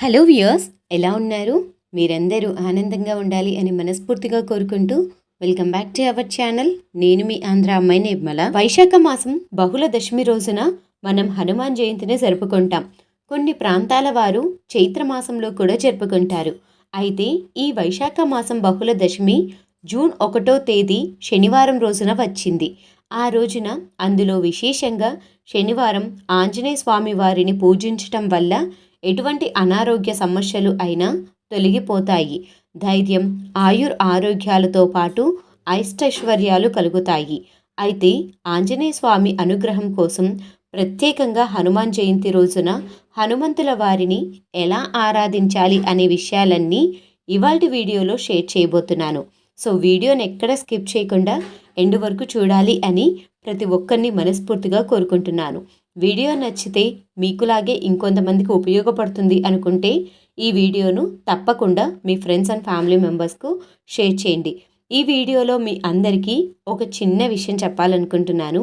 Hello viewers ఎలా ఉన్నారు? మీరందరూ ఆనందంగా ఉండాలి అని మనస్ఫూర్తిగా కోరుకుంటూ welcome back to our channel నేను మీ ఆంధ్ర అమ్మాయి నిర్మల. వైశాఖ మాసం బహుళ దశమి రోజున మనం హనుమాన్ జయంతిని జరుపుకుంటాం. కొన్ని ప్రాంతాల వారు చైత్ర మాసంలో కూడా జరుపుకుంటారు. అయితే ఈ వైశాఖ మాసం బహుళ దశమి జూన్ ఒకటో తేదీ శనివారం రోజున వచ్చింది. ఆ రోజున అందులో విశేషంగా శనివారం ఆంజనేయ స్వామి వారిని పూజించటం వల్ల ఎటువంటి అనారోగ్య సమస్యలు అయినా తొలగిపోతాయి. ధైర్యం ఆయుర్ ఆరోగ్యాలతో పాటు ఐష్టైశ్వర్యాలు కలుగుతాయి. అయితే ఆంజనేయ స్వామి అనుగ్రహం కోసం ప్రత్యేకంగా హనుమాన్ జయంతి రోజున హనుమంతుల వారిని ఎలా ఆరాధించాలి అనే విషయాలన్నీ ఇవాల్టి వీడియోలో షేర్ చేయబోతున్నాను. సో వీడియోని ఎక్కడ స్కిప్ చేయకుండా ఎండు వరకు చూడాలి అని ప్రతి ఒక్కరిని మనస్ఫూర్తిగా కోరుకుంటున్నాను. వీడియో నచ్చితే మీకులాగే ఇంకొంతమందికి ఉపయోగపడుతుంది అనుకుంటే ఈ వీడియోను తప్పకుండా మీ ఫ్రెండ్స్ అండ్ ఫ్యామిలీ మెంబర్స్కు షేర్ చేయండి. ఈ వీడియోలో మీ అందరికీ ఒక చిన్న విషయం చెప్పాలనుకుంటున్నాను.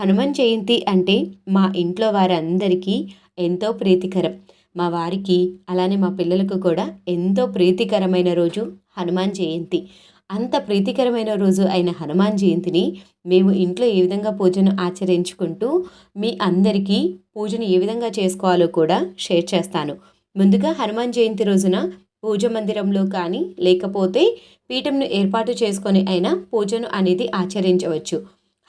హనుమాన్ జయంతి అంటే మా ఇంట్లో వారందరికీ ఎంతో ప్రీతికరం. మా వారికి అలానే మా పిల్లలకు కూడా ఎంతో ప్రీతికరమైన రోజు హనుమాన్ జయంతి. అంత ప్రీతికరమైన రోజు అయిన హనుమాన్ జయంతిని మేము ఇంట్లో ఏ విధంగా పూజను ఆచరించుకుంటూ మీ అందరికీ పూజను ఏ విధంగా చేసుకోవాలో కూడా షేర్ చేస్తాను. ముందుగా హనుమాన్ జయంతి రోజున పూజ మందిరంలో కానీ లేకపోతే పీఠంను ఏర్పాటు చేసుకొని అయినా పూజను అనేది ఆచరించవచ్చు.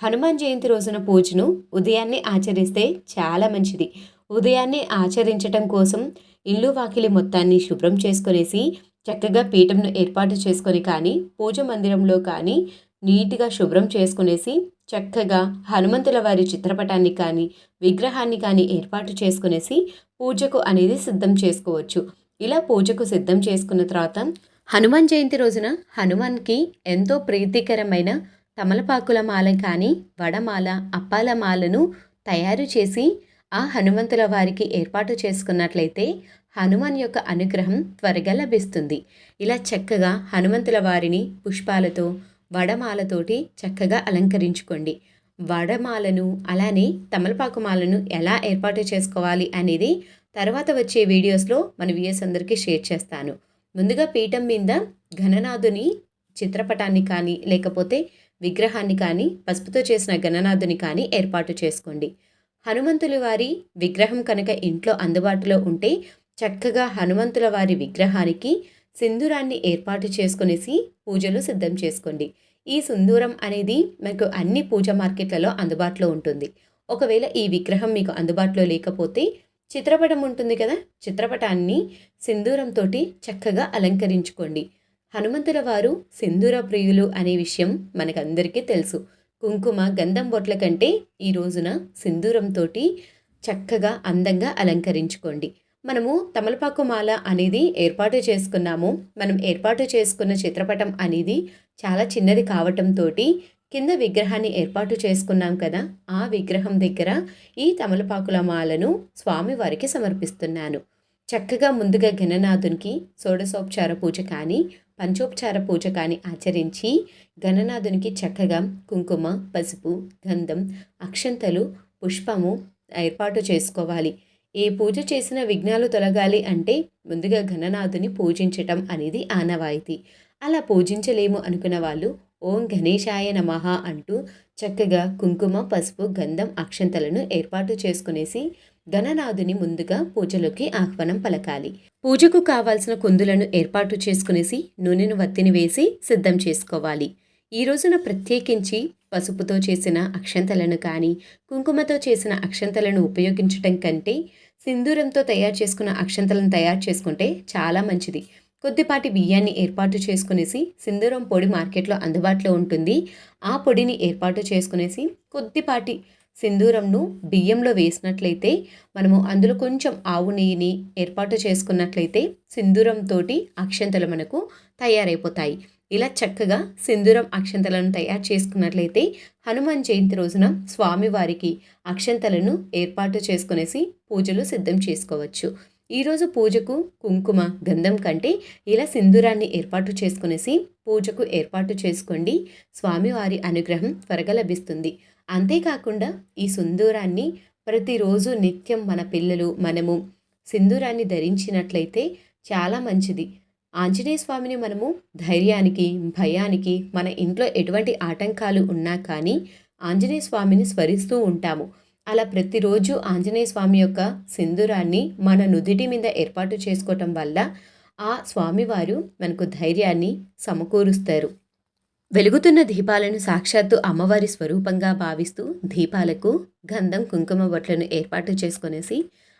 హనుమాన్ జయంతి రోజున పూజను ఉదయాన్నే ఆచరిస్తే చాలా మంచిది. ఉదయాన్నే ఆచరించటం కోసం ఇల్లు వాకిలి మొత్తాన్ని శుభ్రం చేసుకునేసి చక్కగా పీఠంను ఏర్పాటు చేసుకొని కానీ పూజ మందిరంలో కానీ నీట్గా శుభ్రం చేసుకునేసి చక్కగా హనుమంతుల వారి చిత్రపటాన్ని కానీ విగ్రహాన్ని కానీ ఏర్పాటు చేసుకునేసి పూజకు అనేది సిద్ధం చేసుకోవచ్చు. ఇలా పూజకు సిద్ధం చేసుకున్న తర్వాత హనుమాన్ జయంతి రోజున హనుమాన్కి ఎంతో ప్రీతికరమైన తమలపాకుల మాల కానీ వడమాల అప్పాల మాలను తయారు చేసి ఆ హనుమంతుల వారికి ఏర్పాటు చేసుకున్నట్లయితే హనుమాన్ యొక్క అనుగ్రహం త్వరగా లభిస్తుంది. ఇలా చక్కగా హనుమంతుల వారిని పుష్పాలతో వడమాలతోటి చక్కగా అలంకరించుకోండి. వడమాలను అలానే తమలపాకు మాలను ఎలా ఏర్పాటు చేసుకోవాలి అనేది తర్వాత వచ్చే వీడియోస్లో మన వ్యూయర్స్ అందరికీ షేర్ చేస్తాను. ముందుగా పీఠం మీద ఘననాథుని చిత్రపటాన్ని కానీ లేకపోతే విగ్రహాన్ని కానీ పసుపుతో చేసిన గణనాథుని కానీ ఏర్పాటు చేసుకోండి. హనుమంతుల వారి విగ్రహం కనుక ఇంట్లో అందుబాటులో ఉంటే చక్కగా హనుమంతుల వారి విగ్రహానికి సింధూరాన్ని ఏర్పాటు చేసుకునేసి పూజలు సిద్ధం చేసుకోండి. ఈ సింధూరం అనేది మీకు అన్ని పూజ మార్కెట్లలో అందుబాటులో ఉంటుంది. ఒకవేళ ఈ విగ్రహం మీకు అందుబాటులో లేకపోతే చిత్రపటం ఉంటుంది కదా చిత్రపటాన్ని సింధూరంతో చక్కగా అలంకరించుకోండి. హనుమంతుల వారు సింధూర ప్రియులు అనే విషయం మనకందరికీ తెలుసు. కుంకుమ గంధం బొట్ల కంటే ఈ రోజున సింధూరంతో చక్కగా అందంగా అలంకరించుకోండి. మనము తమలపాకు మాల అనేది ఏర్పాటు చేసుకున్నాము. మనం ఏర్పాటు చేసుకున్న చిత్రపటం అనేది చాలా చిన్నది కావటంతో కింద విగ్రహాన్ని ఏర్పాటు చేసుకున్నాం కదా ఆ విగ్రహం దగ్గర ఈ తమలపాకుల మాలను స్వామివారికి సమర్పిస్తున్నాను. చక్కగా ముందుగా గణనాథునికి షోడశోపచార పూజ కానీ పంచోపచార పూజ ఆచరించి గణనాథునికి చక్కగా కుంకుమ పసుపు గంధం అక్షంతలు పుష్పము ఏర్పాటు చేసుకోవాలి. ఏ పూజ చేసిన విఘ్నాలు తొలగాలి అంటే ముందుగా ఘననాథుని పూజించటం అనేది ఆనవాయితీ. అలా పూజించలేము అనుకున్న వాళ్ళు ఓం గణేశాయ నమః అంటూ చక్కగా కుంకుమ పసుపు గంధం అక్షంతలను ఏర్పాటు చేసుకునేసి గణనాథుని ముందుగా పూజలోకి ఆహ్వానం పలకాలి. పూజకు కావాల్సిన కుందులను ఏర్పాటు చేసుకునేసి నూనెను వత్తిని వేసి సిద్ధం చేసుకోవాలి. ఈ రోజున ప్రత్యేకించి పసుపుతో చేసిన అక్షంతలను కానీ కుంకుమతో చేసిన అక్షంతలను ఉపయోగించటం కంటే సింధూరంతో తయారు చేసుకున్న అక్షంతలను తయారు చేసుకుంటే చాలా మంచిది. కొద్దిపాటి బియ్యాన్ని ఏర్పాటు చేసుకునేసి సింధూరం పొడి మార్కెట్లో అందుబాటులో ఉంటుంది. ఆ పొడిని ఏర్పాటు చేసుకునేసి కొద్దిపాటి సింధూరంను బియ్యంలో వేసినట్లయితే మనము అందులో కొంచెం ఆవు నెయ్యిని ఏర్పాటు చేసుకున్నట్లయితే సింధూరంతో అక్షంతలు మనకు తయారైపోతాయి. ఇలా చక్కగా సింధూరం అక్షంతలను తయారు చేసుకున్నట్లయితే హనుమాన్ జయంతి రోజున స్వామివారికి అక్షంతలను ఏర్పాటు చేసుకునేసి పూజలు సిద్ధం చేసుకోవచ్చు. ఈరోజు పూజకు కుంకుమ గంధం కంటే ఇలా సింధూరాన్ని ఏర్పాటు చేసుకునేసి పూజకు ఏర్పాటు చేసుకోండి. స్వామివారి అనుగ్రహం త్వరగా లభిస్తుంది. అంతేకాకుండా ఈ సింధూరాన్ని ప్రతిరోజు నిత్యం మన పిల్లలు మనము సింధూరాన్ని ధరించినట్లయితే చాలా మంచిది. ఆంజనేయ స్వామిని మనము ధైర్యానికి భయానికి మన ఇంట్లో ఎటువంటి ఆటంకాలు ఉన్నా కానీ ఆంజనేయ స్వామిని స్మరిస్తూ ఉంటాము. అలా ప్రతిరోజు ఆంజనేయ స్వామి యొక్క సింధూరాన్ని మన నుదిటి మీద ఏర్పాటు చేసుకోవటం వల్ల ఆ స్వామివారు మనకు ధైర్యాన్ని సమకూరుస్తారు. వెలుగుతున్న దీపాలను సాక్షాత్తు అమ్మవారి స్వరూపంగా భావిస్తూ దీపాలకు గంధం కుంకుమ బొట్లను ఏర్పాటు చేసుకొనేసి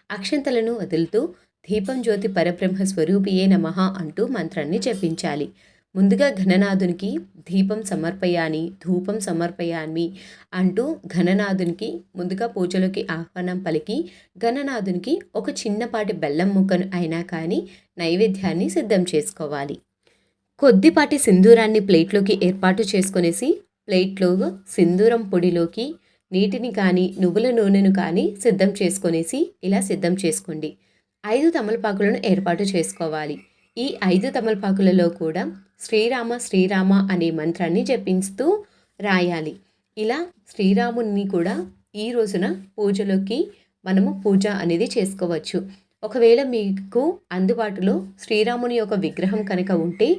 అక్షంతలను వదులుతూ దీపం జ్యోతి పరబ్రహ్మ స్వరూపియే నమః అంటూ మంత్రాన్ని జపించాలి. ముందుగా ఘననాథునికి దీపం సమర్పయాని ధూపం సమర్పయామి అంటూ ఘననాథునికి ముందుగా పూజలోకి ఆహ్వానం పలికి ఘననాథునికి ఒక చిన్నపాటి బెల్లం ముక్కను అయినా కానీ నైవేద్యాన్ని సిద్ధం చేసుకోవాలి. కొద్దిపాటి సింధూరాన్ని ప్లేట్లోకి ఏర్పాటు చేసుకునేసి ప్లేట్లో సింధూరం పొడిలోకి నీటిని కానీ నువ్వుల నూనెను కానీ సిద్ధం చేసుకొనేసి ఇలా సిద్ధం చేసుకోండి. ఐదు తమలపాకులను ఏర్పాటు చేసుకోవాలి. ఈ ఐదు తమలపాకులలో కూడా శ్రీరామ శ్రీరామ అనే మంత్రాన్ని జపిస్తూ రాయాలి. ఇలా శ్రీరాముని కూడా ఈ రోజున పూజలోకి మనము పూజ అనేది చేసుకోవచ్చు. ఒకవేళ మీకు అందుబాటులో శ్రీరాముని యొక్క విగ్రహం కనుక ఉంటే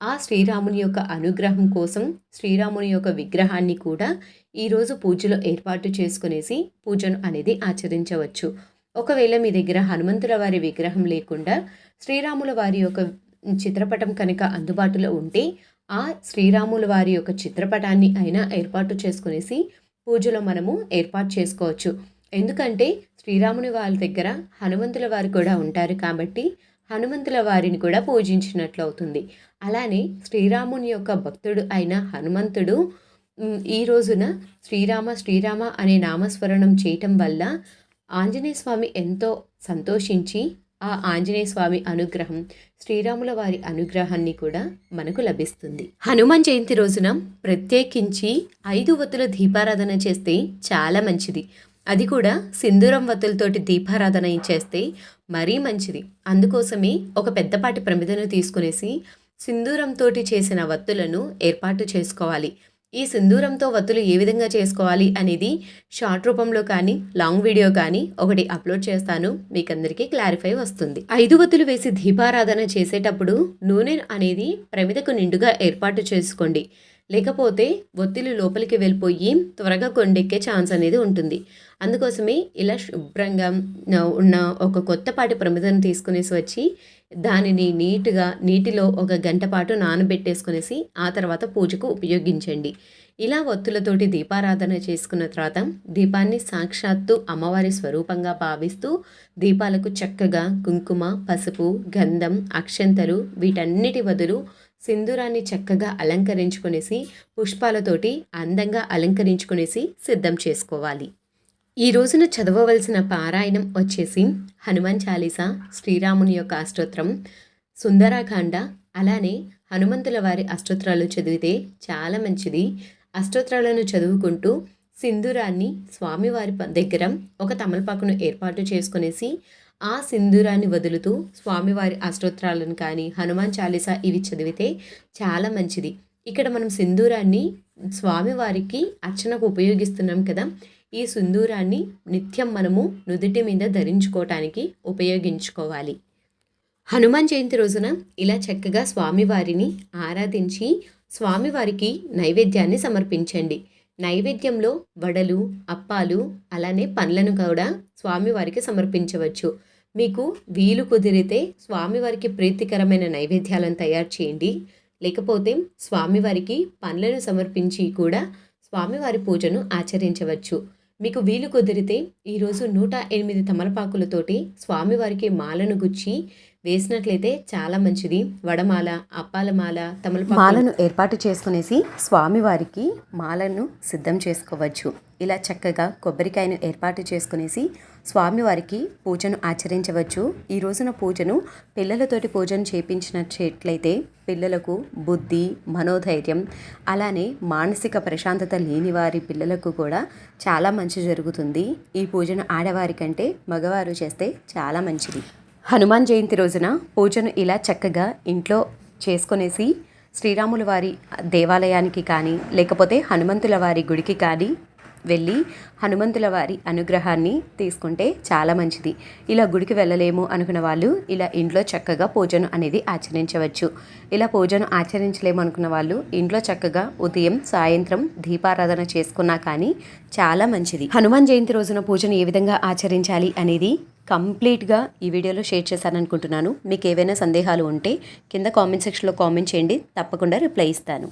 ఆ శ్రీరాముని యొక్క అనుగ్రహం కోసం శ్రీరాముని యొక్క విగ్రహాన్ని కూడా ఈరోజు పూజలో ఏర్పాటు చేసుకునేసి పూజను అనేది ఆచరించవచ్చు. ఒకవేళ మీ దగ్గర హనుమంతుల వారి విగ్రహం లేకుండా శ్రీరాముల వారి యొక్క చిత్రపటం కనుక అందుబాటులో ఉంటే ఆ శ్రీరాముల వారి యొక్క చిత్రపటాన్ని అయినా ఏర్పాటు చేసుకునేసి పూజలో మనము ఏర్పాటు చేసుకోవచ్చు. ఎందుకంటే శ్రీరాముని వారి దగ్గర హనుమంతుల వారు కూడా ఉంటారు కాబట్టి హనుమంతుల వారిని కూడా పూజించినట్లు అవుతుంది అలానే శ్రీరాముని యొక్క భక్తుడు అయిన హనుమంతుడు ఈ రోజున శ్రీరామ శ్రీరామ అనే నామస్మరణం చేయటం వల్ల ఆంజనేయ స్వామి ఎంతో సంతోషించి ఆ ఆంజనేయ స్వామి అనుగ్రహం శ్రీరాముల వారి అనుగ్రహాన్ని కూడా మనకు లభిస్తుంది. హనుమాన్ జయంతి రోజున ప్రత్యేకించి ఐదు వత్తుల దీపారాధన చేస్తే చాలా మంచిది. అది కూడా సింధూరం వత్తులతోటి దీపారాధన చేస్తే మరీ మంచిది. అందుకోసమే ఒక పెద్దపాటి ప్రమిదను తీసుకునేసి సింధూరంతోటి చేసిన వత్తులను ఏర్పాటు చేసుకోవాలి. ఈ సింధూరంతో వత్తులు ఏ విధంగా చేసుకోవాలి అనేది షార్ట్ రూపంలో కానీ లాంగ్ వీడియో కానీ ఒకటి అప్లోడ్ చేస్తాను. మీకు అందరికీ క్లారిఫై వస్తుంది. ఐదు వత్తులు వేసి దీపారాధన చేసేటప్పుడు నూనె అనేది ప్రమిదకు నిండుగా ఏర్పాటు చేసుకోండి. లేకపోతే ఒత్తిలు లోపలికి వెళ్ళిపోయి త్వరగా కొండెక్కే ఛాన్స్ అనేది ఉంటుంది. అందుకోసమే ఇలా శుభ్రంగా ఉన్న ఒక కొత్తపాటి ప్రమిదను తీసుకునేసి వచ్చి దానిని నీట్గా నీటిలో ఒక గంట పాటు నానబెట్టేసుకునేసి ఆ తర్వాత పూజకు ఉపయోగించండి. ఇలా ఒత్తులతోటి దీపారాధన చేసుకున్న తర్వాత దీపాన్ని సాక్షాత్తు అమ్మవారి స్వరూపంగా భావిస్తూ దీపాలకు చక్కగా కుంకుమ పసుపు గంధం అక్షంతలు వీటన్నిటి బదులు సింధూరాన్ని చక్కగా అలంకరించుకునేసి పుష్పాలతోటి అందంగా అలంకరించుకునేసి సిద్ధం చేసుకోవాలి. ఈ రోజున చదవవలసిన పారాయణం వచ్చేసి హనుమాన్ చాలీస శ్రీరాముని యొక్క అష్టోత్రం సుందరాకాండ అలానే హనుమంతుల వారి అష్టోత్రాలు చదివితే చాలా మంచిది. అష్టోత్రాలను చదువుకుంటూ సింధూరాన్ని స్వామివారి దగ్గర ఒక తమలపాకును ఏర్పాటు చేసుకునేసి ఆ సింధూరాన్ని వదులుతూ స్వామివారి అష్టోత్తరాలను కానీ హనుమాన్ చాలీసా ఇవి చదివితే చాలా మంచిది. ఇక్కడ మనం సింధూరాన్ని స్వామివారికి అర్చనకు ఉపయోగిస్తున్నాం కదా. ఈ సింధూరాన్ని నిత్యం మనము నుదుటి మీద ధరించుకోవటానికి ఉపయోగించుకోవాలి. హనుమాన్ జయంతి రోజున ఇలా చక్కగా స్వామివారిని ఆరాధించి స్వామివారికి నైవేద్యాన్ని సమర్పించండి. నైవేద్యంలో వడలు అప్పాలు అలానే పండ్లను కూడా స్వామివారికి సమర్పించవచ్చు. మీకు వీలు కుదిరితే స్వామివారికి ప్రీతికరమైన నైవేద్యాలను తయారు చేయండి. లేకపోతే స్వామివారికి పండ్లను సమర్పించి కూడా స్వామివారి పూజను ఆచరించవచ్చు. మీకు వీలు కుదిరితే ఈరోజు నూట ఎనిమిది తమలపాకులతోటి స్వామివారికి మాలను గుచ్చి వేసినట్లయితే చాలా మంచిది. వడమాల అప్పాలమాల తమలపాకు మాలను ఏర్పాటు చేసుకునేసి స్వామివారికి మాలను సిద్ధం చేసుకోవచ్చు. ఇలా చక్కగా కొబ్బరికాయను ఏర్పాటు చేసుకునేసి స్వామివారికి పూజను ఆచరించవచ్చు. ఈ రోజున పూజను పిల్లలతోటి పూజను చేపించినట్లయితే పిల్లలకు బుద్ధి మనోధైర్యం అలానే మానసిక ప్రశాంతత లేని వారి పిల్లలకు కూడా చాలా మంచి జరుగుతుంది. ఈ పూజను ఆడవారి కంటే మగవారు చేస్తే చాలా మంచిది. హనుమాన్ జయంతి రోజున పూజను ఇలా చక్కగా ఇంట్లో చేసుకునేసి శ్రీరాముల వారి దేవాలయానికి కానీ లేకపోతే హనుమంతుల వారి గుడికి కానీ వెళ్ళి హనుమంతుల వారి అనుగ్రహాన్ని తీసుకుంటే చాలా మంచిది. ఇలా గుడికి వెళ్ళలేము అనుకున్న వాళ్ళు ఇలా ఇంట్లో చక్కగా పూజను అనేది ఆచరించవచ్చు. ఇలా పూజను ఆచరించలేము అనుకున్న వాళ్ళు ఇంట్లో చక్కగా ఉదయం సాయంత్రం దీపారాధన చేసుకున్నా కానీ చాలా మంచిది. హనుమాన్ జయంతి రోజున పూజను ఏ విధంగా ఆచరించాలి అనేది కంప్లీట్గా ఈ వీడియోలో షేర్ చేశాను అనుకుంటున్నాను మీకు ఏవైనా సందేహాలు ఉంటే కింద కామెంట్ సెక్షన్లో కామెంట్ చేయండి. తప్పకుండా రిప్లై ఇస్తాను.